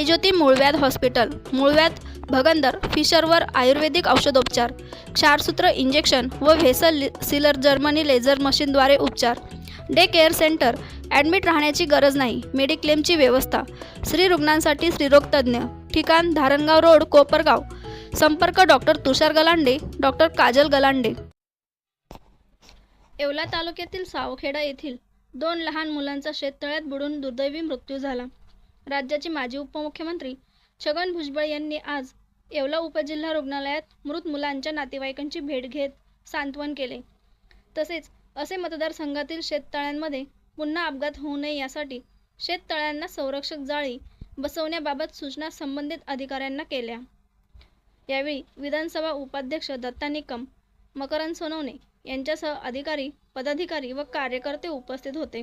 साईज्योती मूळव्याध हॉस्पिटल मूळव्याध भगंदर फिशरवर आयुर्वेदिक औषधोपचार क्षारसूत्र इंजेक्शन व व्हेसल सिलर जर्मनी लेझर मशीनद्वारे उपचार. डे केअर सेंटर ॲडमिट राहण्याची गरज नाही मेडिक्लेमची व्यवस्था. स्त्री रुग्णांसाठी स्त्रीरोगतज्ज्ञ ठिकाण धारणगाव रोड कोपरगाव. संपर्क डॉक्टर तुषार गलांडे डॉक्टर काजल गलांडे. येवला तालुक्यातील सावखेडा येथील दोन लहान मुलांचा शेततळ्यात बुडून दुर्दैवी मृत्यू झाला. राज्याचे माजी उपमुख्यमंत्री छगन भुजबळ यांनी आज येवला उपजिल्हा रुग्णालयात मृत मुलांच्या नातेवाईकांची भेट घेत सांत्वन केले. तसेच असे मतदारसंघातील शेततळ्यांमध्ये पुन्हा अपघात होऊ नये यासाठी शेततळ्यांना संरक्षक जाळी बसवण्याबाबत सूचना संबंधित अधिकाऱ्यांना केल्या. यावेळी विधानसभा उपाध्यक्ष दत्ता निकम मकरंद सोनवणे यांच्यासह अधिकारी पदाधिकारी व कार्यकर्ते उपस्थित होते.